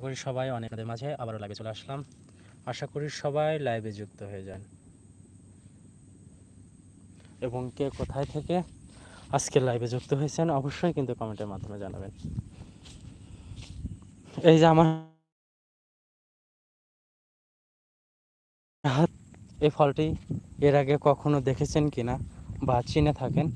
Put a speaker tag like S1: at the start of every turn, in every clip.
S1: করি সবাই অনেকদের মাঝে, আবারও লাইভে চলে আসলাম। আশা করি সবাই লাইভে যুক্ত হয়ে যান। এবং কে কোথায় থেকে আজকে লাইভে যুক্ত হয়েছেন অবশ্যই কিন্তু কমেন্টের মাধ্যমে জানাবেন। এই যে আমার হাত এই ফলটি এর আগে কখনো দেখেছেন কিনা বা চিনে থাকেন?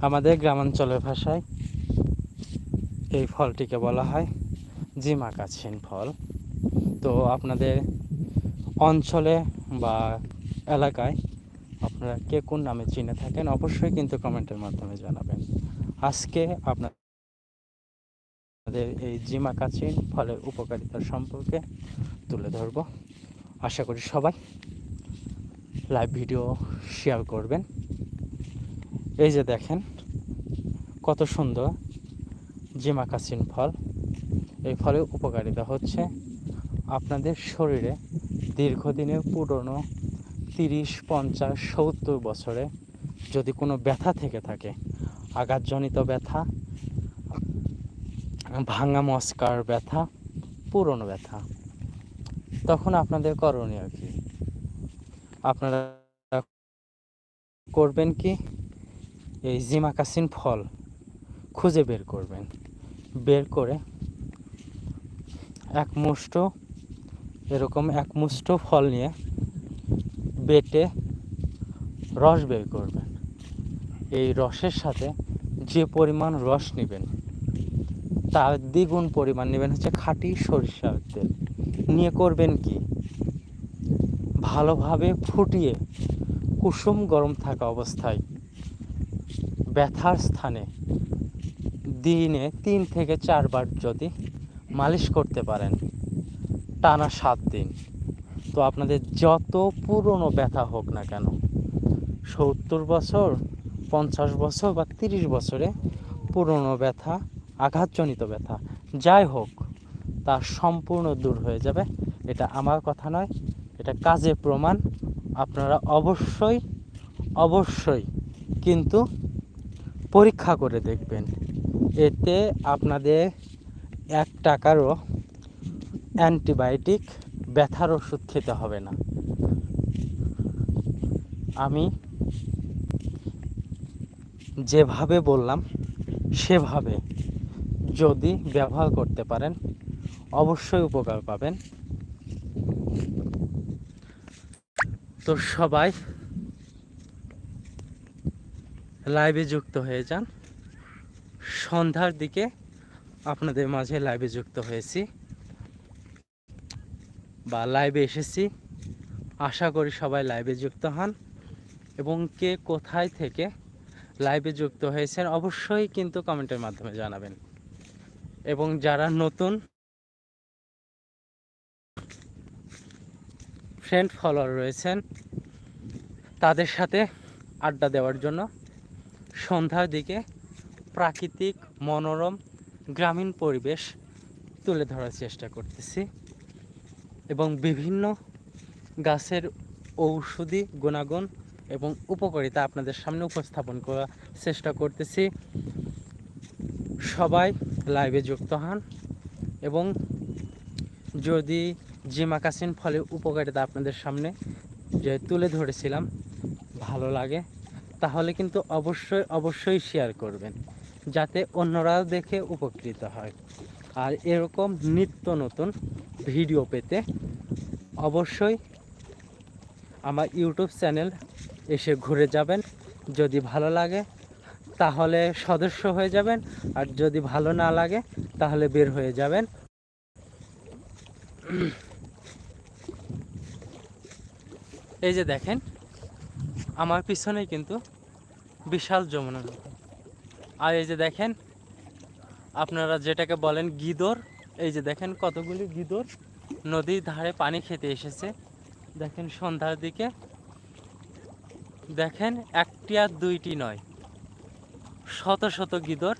S1: আমাদের গ্রামাঞ্চলের ভাষায় এই ফলটিকে বলা হয় জিমা কাছিন ফল। তো আপনাদের অঞ্চলে বা এলাকায় আপনারা কে কোন নামে চিনে থাকেন অবশ্যই কিন্তু কমেন্টের মাধ্যমে জানাবেন। আজকে আপনাদের এই জিমা কাছিন ফলের উপকারিতা সম্পর্কে তুলে ধরব। আশা করি সবাই লাইভ ভিডিও শেয়ার করবেন। এই যে দেখেন, কত সুন্দর জিমাকাসিন ফল, এই ফলের উপকারিতা হচ্ছে আপনাদের শরীরে দীর্ঘদিনের পুরনো তিরিশ, পঞ্চাশ, সত্তর বছরে যদি কোনো ব্যথা থেকে থাকে, আঘাতজনিত ব্যথা, ভাঙা মস্কার ব্যথা, পুরনো ব্যথা, তখন আপনাদের করণীয় কি? আপনারা করবেন কি? এই জিমাকাসিন ফল খুঁজে বের করবেন। বের করে এক মুষ্ট, এরকম এক মুষ্ট ফল নিয়ে বেটে রস বের করবেন। এই রসের সাথে যে পরিমাণ রস নেবেন, তার দ্বিগুণ পরিমাণ নেবেন হচ্ছে খাঁটি সরিষার তেল। নিয়ে করবেন কি? ভালোভাবে ফুটিয়ে কুসুম গরম থাকা অবস্থায় ব্যথার স্থানে দিনে তিন থেকে চারবার যদি মালিশ করতে পারেন, টানা সাত দিন। তো আপনাদের যত পুরনো ব্যথা হোক না কেন, সত্তর বছর, পঞ্চাশ বছর বা তিরিশ বছরে পুরনো ব্যথা, আঘাতজনিত ব্যথা, যাই হোক, তা সম্পূর্ণ দূর হয়ে যাবে। এটা আমার কথা নয়, এটা কাজে প্রমাণ। আপনারা অবশ্যই অবশ্যই কিন্তু পরীক্ষা করে দেখবেন। এতে আপনাদের এক টাকারও অ্যান্টিবায়োটিক ব্যথার ওষুধ খেতে হবে না। আমি যেভাবে বললাম, সেভাবে যদি ব্যবহার করতে পারেন, অবশ্যই উপকার পাবেন। তো সবাই লাইভে যুক্ত হয়ে যান। সন্ধ্যার দিকে আপনাদের মাঝে লাইভে যুক্ত হয়েছি। বা লাইভে এসেছি। আশা করি সবাই লাইভে যুক্ত হন। এবং কে কোথায় থেকে লাইভে যুক্ত হয়েছেন অবশ্যই কিন্তু কমেন্টের মাধ্যমে জানাবেন। এবং যারা নতুন ফ্রেন্ড ফলোয়ার রয়েছেন, তাদের সাথে আড্ডা দেওয়ার জন্য সন্ধ্যার দিকে প্রাকৃতিক, মনোরম, গ্রামীণ পরিবেশ তুলে ধরার চেষ্টা করতেছি এবং বিভিন্ন গাছের ঔষধি গুণাগুণ এবং উপকারিতা আপনাদের সামনে উপস্থাপন করার চেষ্টা করতেছি। সবাই লাইভে যুক্ত হন এবং যদি জিমাকাসিন ফলে উপকারিতা আপনাদের সামনে যে তুলে ধরেছিলাম, ভালো লাগে, তাহলে কিন্তু অবশ্যই অবশ্যই শেয়ার করবেন। যাতে অন্যরাও দেখে উপকৃত হয়। আর এরকম নিত্য নতুন ভিডিও পেতে অবশ্যই আমার ইউটিউব চ্যানেল এসে ঘুরে যাবেন। যদি ভালো লাগে, তাহলে সদস্য হয়ে যাবেন। আর যদি ভালো না লাগে, তাহলে বের হয়ে যাবেন। এই যে দেখেন, আমার পিছনেই কিন্তু বিশাল যমুনা নদী। আর এই যে দেখেন, আপনারা যেটাকে বলেন গিদর, এই যে দেখেন কতগুলি গিদর নদীর ধারে পানি খেতে এসেছে। দেখেন সন্ধ্যার দিকে, দেখেন একটি আর দুইটি নয়, শত শত গিদর।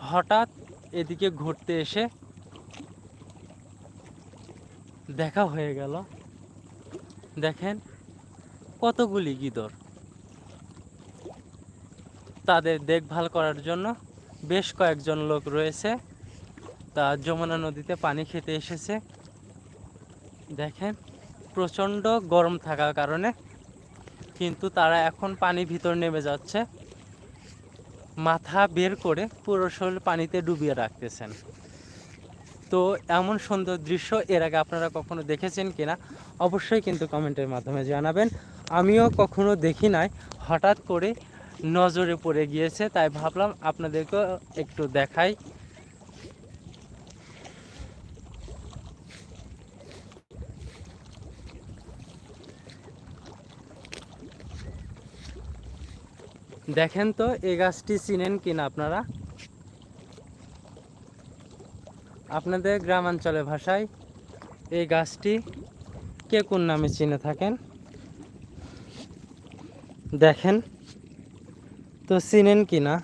S1: হঠাৎ এদিকে ঘুরতে এসে দেখা হয়ে গেল। দেখেন কতগুলি গিদর। তাদের দেখভাল করার জন্য বেশ কয়েকজন লোক রয়েছে। তা যমুনা নদীতে পানি খেতে এসেছে। দেখেন, প্রচণ্ড গরম থাকার কারণে কিন্তু তারা এখন পানি ভিতর নেমে যাচ্ছে। মাথা বের করে পুরো শরীর পানিতে ডুবিয়ে রাখতেছেন। তো এমন সুন্দর দৃশ্য এর আগে আপনারা কখনো দেখেছেন কিনা অবশ্যই কিন্তু কমেন্টের মাধ্যমে জানাবেন। আমিও কখনো দেখি নাই। হঠাৎ করে নজরে পড়ে গিয়েছে, তাই ভাবলাম আপনাদেরকেও একটু দেখাই। দেখেন তো এই গাছটি চিনেন কিনা আপনারা? আপনাদের গ্রামাঞ্চলে ভাষায় এই গাছটি কে কোন নামে চিনে থাকেন? দেখেন। তো চিনেন কি না,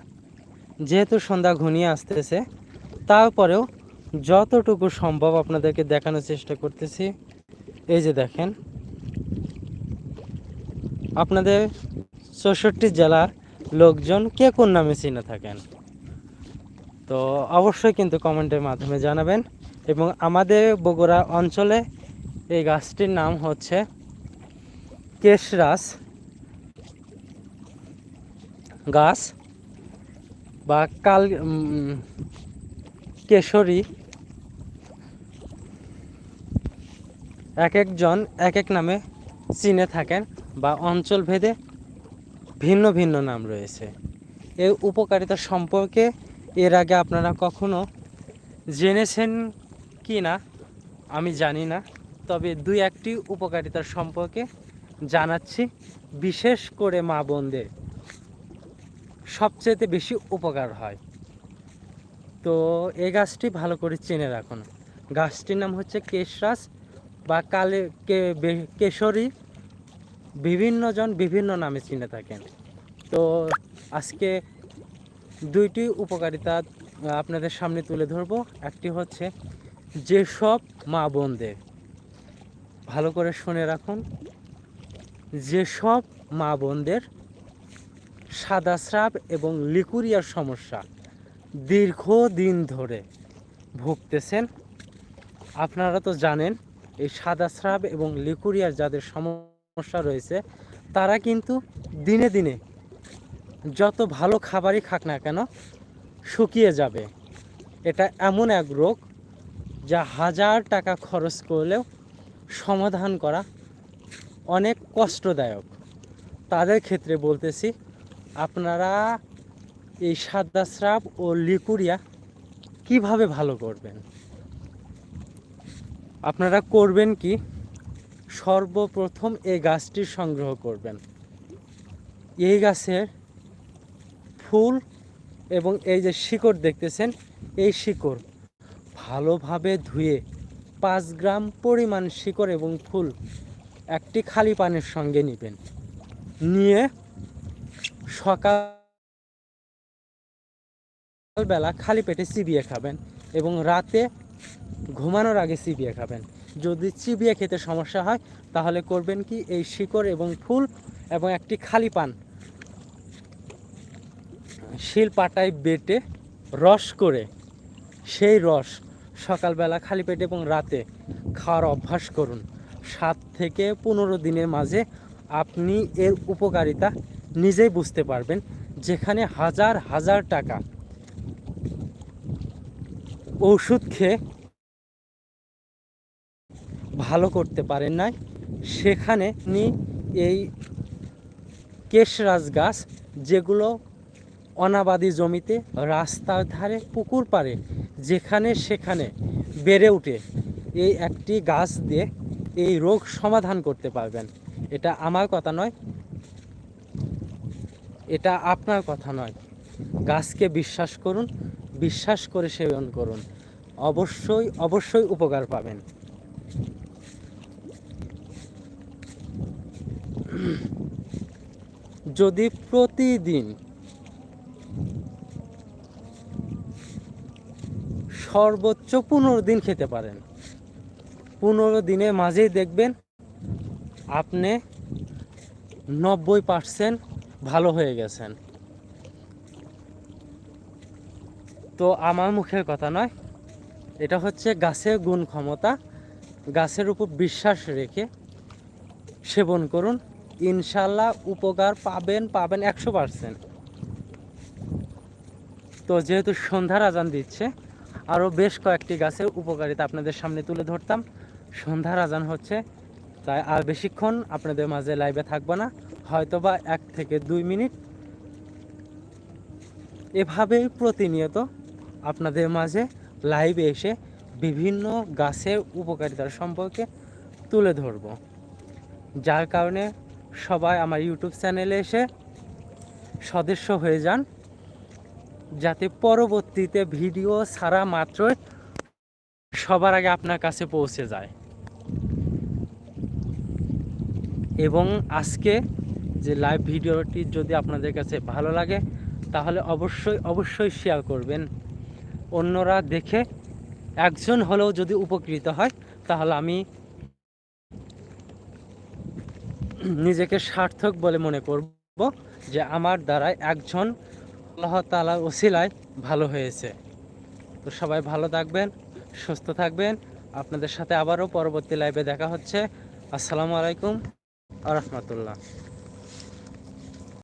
S1: যেহেতু সন্ধ্যা ঘনিয়ে আসতেছে, তারপরেও যতটুকু সম্ভব আপনাদেরকে দেখানোর চেষ্টা করতেছি। এই যে দেখেন, আপনাদের চৌষট্টি জেলার লোকজন কে কোন নামে চিনে থাকেন? তো অবশ্যই কিন্তু কমেন্টের মাধ্যমে জানাবেন এবং আমাদের বগুড়া অঞ্চলে এই গাছটির নাম হচ্ছে কেশরাস গাছ বা কাল কেশরী। এক একজন এক এক নামে চিনে থাকেন বা অঞ্চল ভেদে ভিন্ন ভিন্ন নাম রয়েছে। এই উপকারিতা সম্পর্কে এর আগে আপনারা কখনো জেনেছেন কি না? আমি জানি না। তবে দুই একটি উপকারিতার সম্পর্কে জানাচ্ছি, বিশেষ করে মা বোনদের। সবচেয়ে বেশি উপকার হয়। তো এই গাছটি ভালো করে চেনে রাখুন। গাছটির নাম হচ্ছে কেশরাস বা কালে কেশরী। বিভিন্নজন বিভিন্ন নামে চিনে থাকেন। তো আজকে দুইটি উপকারিতা আপনাদের সামনে তুলে ধরবো। একটি হচ্ছে যেসব মা বোনদের। ভালো করে শুনে রাখুন। যেসব মা বোনদের সাদা স্রাব এবং লিকুরিয়ার সমস্যা দীর্ঘদিন ধরে ভুগতেছেন। আপনারা তো জানেন, এই সাদা স্রাব এবং লিকুরিয়ার যাদের সমস্যা রয়েছে, তারা কিন্তু দিনে দিনে যত ভালো খাবারই খাক না কেন, শুকিয়ে যাবে। এটা এমন এক রোগ যা হাজার টাকা খরচ করলেও সমাধান করা অনেক কষ্টদায়ক। তাদের ক্ষেত্রে বলতেছি আপনারা এই সাদা স্রাব ও লিকুরিয়া কীভাবে ভালো করবেন? আপনারা করবেন কি? সর্বপ্রথম এই গাছটি সংগ্রহ করবেন। এই গাছের ফুল এবং এই যে শিকড় দেখতেছেন, এই শিকড় ভালোভাবে ধুয়ে পাঁচ গ্রাম পরিমাণ শিকড় এবং ফুল একটি খালি পানির সঙ্গে নেবেন। নিয়ে সকালবেলা খালি পেটে চিবিয়ে খাবেন এবং রাতে ঘুমানোর আগে চিবিয়ে খাবেন। যদি চিবিয়ে খেতে সমস্যা হয়, তাহলে করবেন কি এই শিকড় এবং ফুল এবং একটি খালি পান। শিল পাটায় বেটে রস করে সেই রস সকালবেলা খালি পেটে এবং রাতে খাওয়ার অভ্যাস করুন। সাত থেকে পনেরো দিনের মাঝে আপনি এর উপকারিতা নিজেই বুঝতে পারবেন যেখানে হাজার হাজার টাকা ওষুধ খেয়ে ভালো করতে পারেন নাই, সেখানে আপনি এই কেশরাজ গাছ যেগুলো অনাবাদি জমিতে রাস্তার ধারে পুকুর পাড়ে যেখানে সেখানে বেড়ে উঠে এই একটি গাছ দিয়ে এই রোগ সমাধান করতে পারবেন। এটা আমার কথা নয় এটা আপনার কথা নয়। গাছকে বিশ্বাস করুন, বিশ্বাস করে সেবন করুন। অবশ্যই অবশ্যই উপকার পাবেন। যদি প্রতিদিন সর্বোচ্চ পনেরো দিন খেতে পারেন, পনেরো দিনের মাঝেই দেখবেন আপনি নব্বই পার্সেন্ট ভালো হয়ে গেছেন। তো আমার মুখের কথা নয়, এটা হচ্ছে গাছের গুণ ক্ষমতা, গাছের উপর বিশ্বাস রেখে সেবন করুন ইনশাল্লাহ উপকার পাবেন পাবেন একশো পারসেন্ট। তো যেহেতু সন্ধ্যার আজান দিচ্ছে, আরও বেশ কয়েকটি গাছের উপকারিতা আপনাদের সামনে তুলে ধরতাম। সন্ধ্যার আজান হচ্ছে, তাই আর বেশিক্ষণ আপনাদের মাঝে লাইভে থাকব না। হয়তোবা এক থেকে দুই মিনিট। এভাবেই প্রতিনিয়ত আপনাদের মাঝে লাইভে এসে বিভিন্ন গাছের উপকারিতার সম্পর্কে তুলে ধরব। যার কারণে সবাই আমার ইউটিউব চ্যানেলে এসে সদস্য হয়ে যান। যাতে পরবর্তীতে ভিডিও ছাড়া মাত্রই সবার আগে আপনার কাছে পৌঁছে যায়। এবং আজকে যে লাইভ ভিডিওটি যদি আপনাদের কাছে ভালো লাগে, তাহলে অবশ্যই অবশ্যই শেয়ার করবেন। অন্যরা দেখে একজন হলেও যদি উপকৃত হয়, তাহলে আমি নিজেকে সার্থক বলে মনে করব যে আমার দ্বারাই একজন আল্লাহ তালার ওসিলায় ভালো হয়েছে। তো সবাই ভালো থাকবেন, সুস্থ থাকবেন। আপনাদের সাথে আবারও পরবর্তী লাইভে দেখা হচ্ছে। আসসালামু আলাইকুম আ রহমতুল্লাহ।